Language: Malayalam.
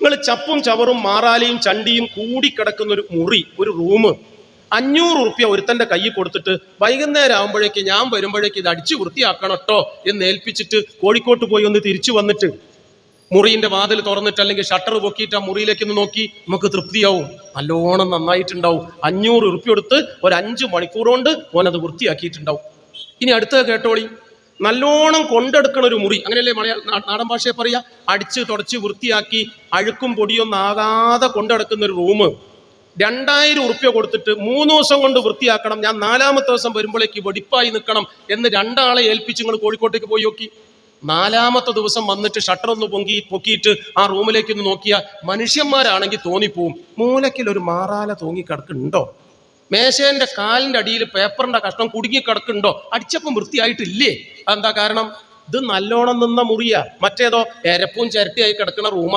നിങ്ങൾ ചപ്പും ചവറും മാറാലയും ചണ്ടിയും കൂടിക്കിടക്കുന്ന ഒരു മുറി ഒരു റൂം അഞ്ഞൂറ് ഉറുപ്യ ഒരുത്തന്റെ കയ്യിൽ കൊടുത്തിട്ട് വൈകുന്നേരം ആകുമ്പോഴേക്ക് ഞാൻ വരുമ്പോഴേക്ക് ഇത് അടിച്ചു വൃത്തിയാക്കണം കേട്ടോ എന്ന് ഏൽപ്പിച്ചിട്ട് കോഴിക്കോട്ട് പോയി ഒന്ന് തിരിച്ചു വന്നിട്ട് മുറിന്റെ വാതിൽ തുറന്നിട്ട് അല്ലെങ്കിൽ ഷട്ടർ പൊക്കിയിട്ട് ആ മുറിയിലേക്ക് ഒന്ന് നോക്കി നമുക്ക് തൃപ്തിയാവും. നല്ലോണം നന്നായിട്ടുണ്ടാവും. അഞ്ഞൂറ് ഉറുപ്പ്യ കൊടുത്ത് ഒരു അഞ്ച് മണിക്കൂർ കൊണ്ട് ഓനത് വൃത്തിയാക്കിയിട്ടുണ്ടാവും. ഇനി അടുത്തത് കേട്ടോളി. നല്ലോണം കൊണ്ടെടുക്കണ ഒരു മുറി. അങ്ങനെയല്ലേ മലയാള നാടൻ ഭാഷയെ പറയുക? അടിച്ച് തുടച്ച് വൃത്തിയാക്കി അഴുക്കും പൊടിയൊന്നും ആകാതെ കൊണ്ടെടുക്കുന്ന ഒരു റൂം. രണ്ടായിരം ഉറുപ്പ്യ കൊടുത്തിട്ട് മൂന്ന് ദിവസം കൊണ്ട് വൃത്തിയാക്കണം. ഞാൻ നാലാമത്തെ ദിവസം വരുമ്പോഴേക്ക് വെടിപ്പായി നിൽക്കണം എന്ന് രണ്ടാളെ ഏൽപ്പിച്ച് നിങ്ങൾ കോഴിക്കോട്ടേക്ക് പോയി നോക്കി. നാലാമത്തെ ദിവസം വന്നിട്ട് ഷട്ടർ ഒന്ന് പൊങ്കി പൊക്കിയിട്ട് ആ റൂമിലേക്ക് ഒന്ന് നോക്കിയാൽ മനുഷ്യന്മാരാണെങ്കിൽ തോന്നിപ്പോവും. മൂലക്കിൽ ഒരു മാറാല തൂങ്ങി കിടക്കുന്നുണ്ടോ? മേശേന്റെ കാലിന്റെ അടിയിൽ പേപ്പറിന്റെ കഷ്ണം കുടുങ്ങി കിടക്കുന്നുണ്ടോ? അടിച്ചപ്പം വൃത്തിയായിട്ടില്ലേ? അതെന്താ കാരണം? ഇത് നല്ലോണം നിന്ന മുറിയാ. മറ്റേതോ എരപ്പും ചിരട്ടിയായി കിടക്കുന്ന റൂമാ.